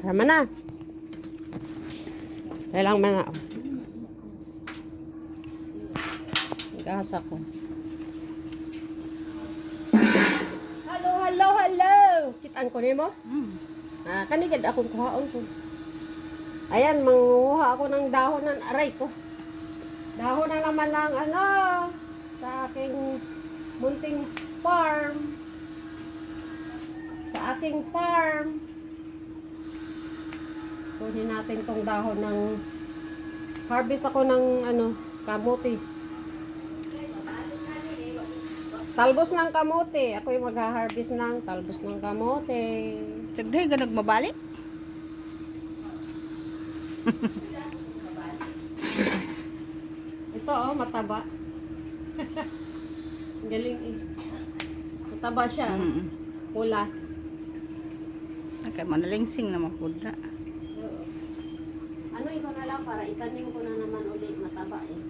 Sama na. Kailang man na. Gasa ko. Hello, hello, hello. Kitaan ko nimo? Hmm. Ah, kanigad akong kuhaon ko. Ayan, manguha ako ng dahon ng aray ko. Dahon na naman ng ano, sa aking munting farm. Sa aking farm. Kunin natin tong dahon ng harvest ako ng ano, kamote. Talbos ng kamote. Ako yung mag-harvest ng talbos ng kamote. Sagday ka nagmabalik? Ito oh, mataba. Galing eh. Mataba siya. Mm. Pula. Okay, manalingsing na. Oo. Na para itanim ko na naman uli mataba eh.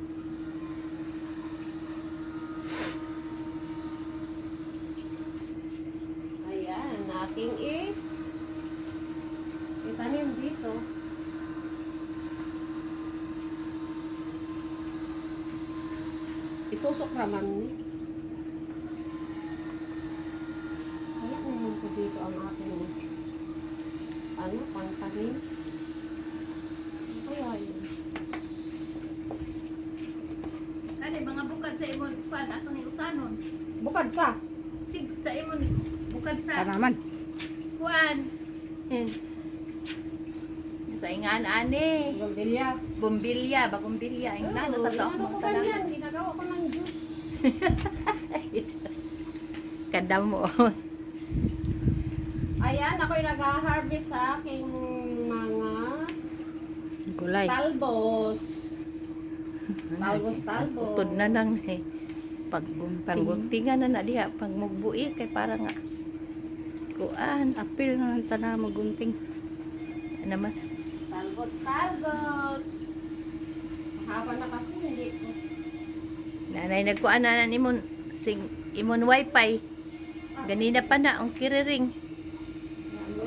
Ayan, aking eh. Itanim dito. Itusok naman ni. Ayan naman ko dito ang aking ano, pangtanim. Ano Kaya yun. Kani mga bukad sa imon pan ato ni utanon. Bukad sa. Sig sa imon bukad sa Tanaman. kuan. Sa ingan ani. Gombilya. Bumbilya, bagumbilya. Ang nana sa taok Ano mo ko ganyan? Ginagawa ko ng juice. Kada mo. Ayan, ako'y nag-harvest sa aking Gulay. talbos. Talbos, talbos. Utod na nang eh. Pangguntingan na na diha pag mugbuhi kay para nga kuan. Apil na lang tana magunting. Ano man? Talbos, talbos. Mahaba na kasi, hindi ko. Nanay nagkuan na na imon sing imon wifi. Ganina pa na ang kiriring. Ano?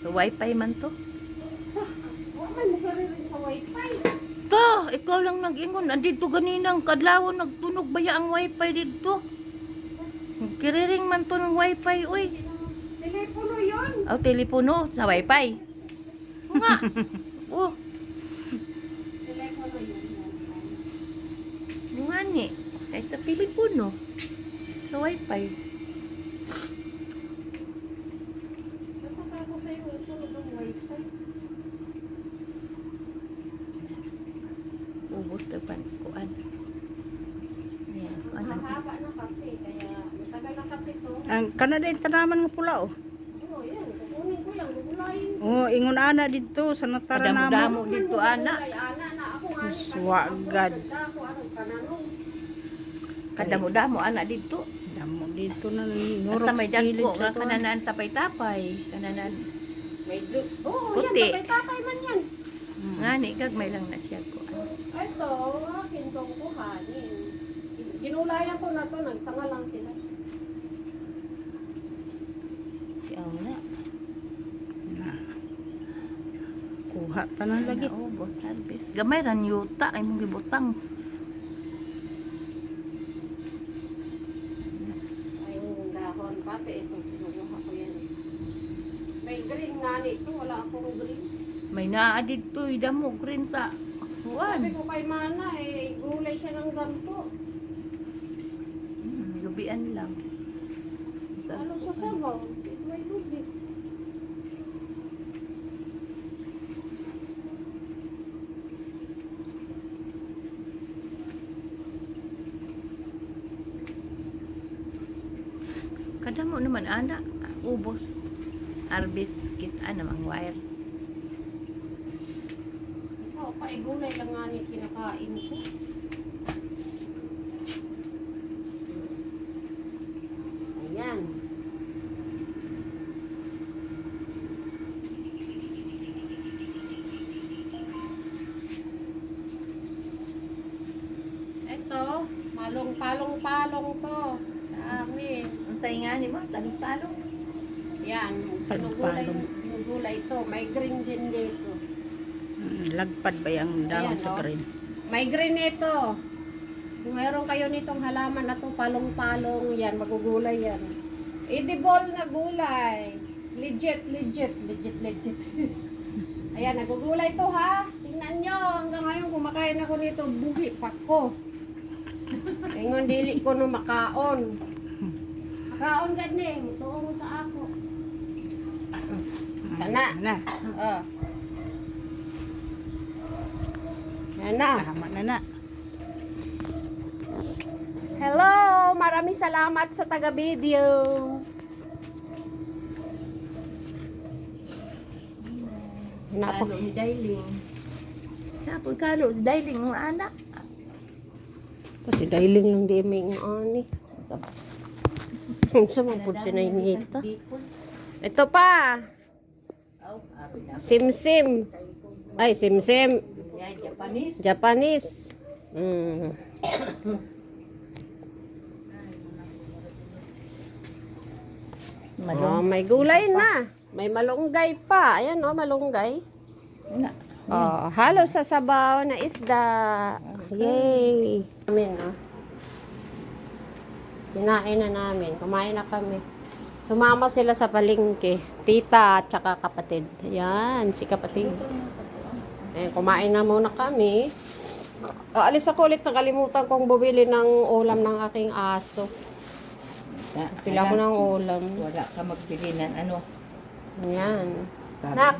So wifi man to. Huwag may mukha rin sa wifi. To, ikaw lang nag-ingon. Andito ganinang kadlaw nagtunog baya ang wifi dito. Kiriring man to ng wifi, uy. Telepono yun. O, telepono sa wifi. Nga. oh, Telepono yun. nga ni. Kahit sa telepono. Sa wifi. Napaka ko sa'yo, tulog ang wifi. Ubus na pan. Kuan. Ayan. Ano? Mahaba na kasi, kaya matagal na kasi to. Ang kanada yung tanaman nga pula oh. Oo, yan. Kukunin ko lang, gugulayin. Oh, ingon ana dito sa natara Kadamo-damo. namo. dito, ana. Ana, ni Swagad. Ano. Kadamo-damo anak dito. Damo dito na nurok Basta may dagko nga kananan tapay-tapay. Kananan. May du- Oo, Puti. yan. Tapay-tapay man yan. Mm. Nga ni, gagmay lang na siya ko. Ito, akin tong kuhanin. Ginulayan ko na to, nagsanga lang sila. Siya na. Na. Kuha tanan lagi. Boss harvest. Gamay ran yuta ay mong gibutang. Dahon, pape, ito, kinuha ko yan. May green nga nito, wala akong green. May naa dito idamo green sa Sabi kuan. ko kay Mana, eh, gulay siya ng ganito. Hmm, lubian lang. Sa Ano sa sabaw? May lubi. Kadamo naman ana ubos. Harvest kit ana mang Ito, paigulay lang nga ni kinakain ko. Ayan. Ito, malong-palong-palong to sa amin. Unsay nga ni mo talong-talong. Yan, pinugulay, pinugulay ito. may green din dito. Lagpad ba yung dahon sa green? May green ito. Kung meron kayo nitong halaman na to, palong-palong yan, magugulay yan. Edible na gulay. Legit, legit, legit, legit. Ayan, nagugulay to ha. Tingnan nyo, hanggang ngayon kumakain ako nito, buhi pa ko. Ingon dili ko no makaon. Makaon gani, tuo mo sa ako. Kana. Na, Oh. Yan na. tama na na. Hello! Maraming salamat sa taga-video. Napo. Kalo ni Dailing. Napo kalo si Dailing mo anak. Kasi dailing lang di may ani. Sa mga po sinayngita. Ito pa. Na. Simsim. Ay, simsim. Japanese. Japanese. Mm. Oh, may gulay na. May malunggay pa. Ayan oh, malunggay. Na. Oh, halo sa sabaw na isda. Yay! Amin, oh. Kinain na namin. Kumain na kami. Sumama sila sa palengke. Tita at saka kapatid. Yan, si kapatid. Eh, kumain na muna kami. Aalis ako ulit. Nakalimutan kong bumili ng ulam ng aking aso. Pila ko ng ulam. Wala ka magbili ng ano. Yan. Sabi Nak.